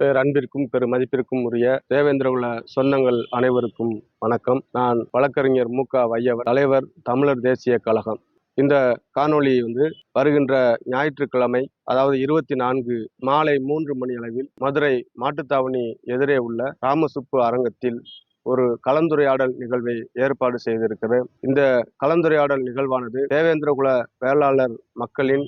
பேர் அன்பிற்கும் பெரு மதிப்பிற்கும் உரிய தேவேந்திரகுல சொந்தங்கள் அனைவருக்கும் வணக்கம். நான் வழக்கறிஞர் மு. க. வையவர் தலைவர் தமிழர் தேசிய கழகம். இந்த காணொளி வந்து வருகின்ற ஞாயிற்றுக்கிழமை அதாவது இருபத்தி நான்கு மாலை மூன்று மணி அளவில் மதுரை மாட்டுத்தாவணி எதிரே உள்ள ராமசுப்பு அரங்கத்தில் ஒரு கலந்துரையாடல் நிகழ்வை ஏற்பாடு செய்திருக்கிறது இந்த கலந்துரையாடல் நிகழ்வானது தேவேந்திரகுல வேளாளர் மக்களின்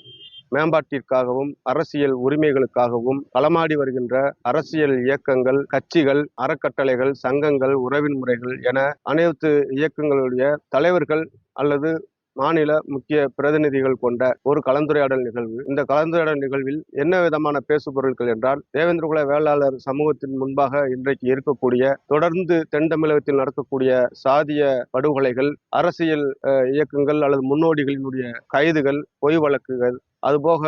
மேம்பாட்டிற்காகவும் அரசியல் உரிமைகளுக்காகவும் களமாடி வருகின்ற அரசியல் இயக்கங்கள் கட்சிகள் அறக்கட்டளைகள் சங்கங்கள் உறவின் முறைகள் என அனைத்து இயக்கங்களுடைய தலைவர்கள் அல்லது மாநில முக்கிய பிரதிநிதிகள் கொண்ட ஒரு கலந்துரையாடல் நிகழ்வு. இந்த கலந்துரையாடல் நிகழ்வில் என்ன விதமான பேசுபொருட்கள் என்றால் தேவேந்திரகுல வேளாளர் சமூகத்தின் முன்பாக இன்றைக்கு இருக்கக்கூடிய தொடர்ந்து தென் தமிழகத்தில் நடக்கக்கூடிய சாதிய படுகொலைகள் அரசியல் இயக்கங்கள் அல்லது முன்னோடிகளினுடைய கைதுகள் பொய் வழக்குகள் அதுபோக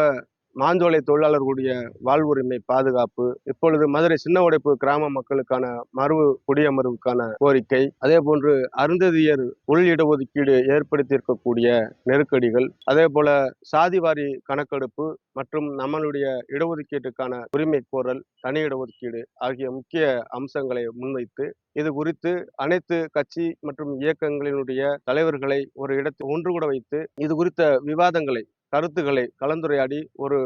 மாந்தோலை தொழிலாளர்களுடைய வாழ்வுரிமை பாதுகாப்பு இப்பொழுது மதுரை சின்ன உடைப்பு கிராம மக்களுக்கான மறுவு குடியமர்வுக்கான கோரிக்கை அதே போன்று அருந்ததியர் உள் இடஒதுக்கீடு ஏற்படுத்தியிருக்கக்கூடிய நெருக்கடிகள் அதே போல சாதிவாரி கணக்கெடுப்பு மற்றும் நம்மளுடைய இடஒதுக்கீட்டுக்கான உரிமை கோரல் தனி இடஒதுக்கீடு ஆகிய முக்கிய அம்சங்களை முன்வைத்து இது குறித்து அனைத்து கட்சி மற்றும் இயக்கங்களினுடைய தலைவர்களை ஒரு இடத்தில் ஒன்று கூட வைத்து இது குறித்த விவாதங்களை கருத்துக்களை கலந்துரையாடி ஒரு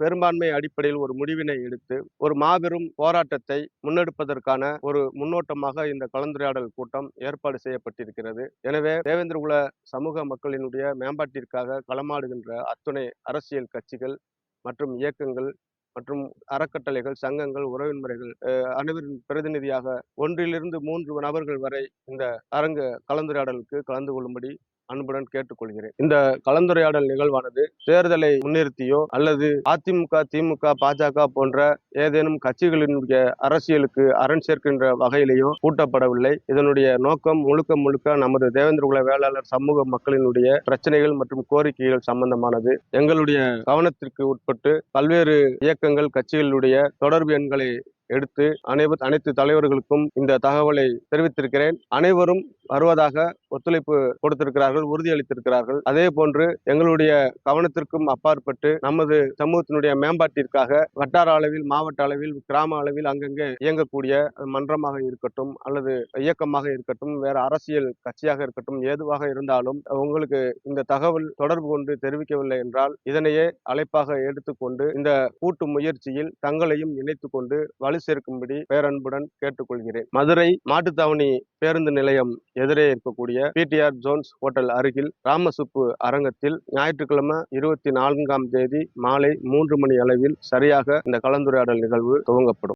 பெரும்பான்மை அடிப்படையில் ஒரு முடிவினை எடுத்து ஒரு மாபெரும் போராட்டத்தை முன்னெடுப்பதற்கான ஒரு முன்னோட்டமாக இந்த கலந்துரையாடல் கூட்டம் ஏற்பாடு செய்யப்பட்டிருக்கிறது. எனவே தேவேந்திரகுல சமூக மக்களினுடைய மேம்பாட்டிற்காக களமாடுகின்ற அத்துணை அரசியல் கட்சிகள் மற்றும் இயக்கங்கள் மற்றும் அறக்கட்டளைகள் சங்கங்கள் உறவின் முறைகள் அனைவரின் பிரதிநிதியாக ஒன்றிலிருந்து மூன்று நபர்கள் வரை இந்த அரங்கு கலந்துரையாடலுக்கு கலந்து கொள்ளும்படி அன்புடன் கேட்டுக்கொள்கிறேன். இந்த கலந்துரையாடல் நிகழ்வானது தேர்தலை முன்னிறுத்தியோ அல்லது அதிமுக திமுக பாஜக போன்ற ஏதேனும் கட்சிகளினுடைய அரசியலுக்கு அரண் சேர்க்கின்ற வகையிலேயோ கூட்டப்படவில்லை இதனுடைய நோக்கம் முழுக்க முழுக்க நமது தேவேந்திரகுல வேளாளர் சமூக மக்களினுடைய பிரச்சனைகள் மற்றும் கோரிக்கைகள் சம்பந்தமானது. எங்களுடைய கவனத்திற்கு உட்பட்டு பல்வேறு இயக்கங்கள் கட்சிகளுடைய தொடர்பு எண்களை எடுத்து அனைவர் அனைத்து தலைவர்களுக்கும் இந்த தகவலை தெரிவித்திருக்கிறேன். அனைவரும் வருவதாக ஒத்துழைப்பு கொடுத்திருக்கிறார்கள் உறுதியளித்திருக்கிறார்கள். அதே போன்று எங்களுடைய கவனத்திற்கும் அப்பாற்பட்டு நமது சமூகத்தினுடைய மேம்பாட்டிற்காக வட்டார அளவில் மாவட்ட அளவில் கிராம அளவில் அங்கங்கே இயங்கக்கூடிய மன்றமாக இருக்கட்டும் அல்லது இயக்கமாக இருக்கட்டும் வேற அரசியல் கட்சியாக இருக்கட்டும் ஏதுவாக இருந்தாலும் உங்களுக்கு இந்த தகவல் தொடர்பு கொண்டு தெரிவிக்கவில்லை என்றால் இதனையே அழைப்பாக எடுத்துக்கொண்டு இந்த கூட்டு முயற்சியில் தங்களையும் இணைத்துக் கொண்டு வலு சேர்க்கும்படி பேரன்புடன் கேட்டுக்கொள்கிறேன். மதுரை மாட்டுத்தாவணி பேருந்து நிலையம் எதிரே இருக்கக்கூடிய பிடிஆர் ஜோன்ஸ் ஹோட்டல் அருகில் ராமசுப்பு அரங்கத்தில் ஞாயிற்றுக்கிழமை இருபத்தி நான்காம் தேதி மாலை மூன்று மணி அளவில் சரியாக இந்த கலந்துரையாடல் நிகழ்வு துவங்கப்படும்.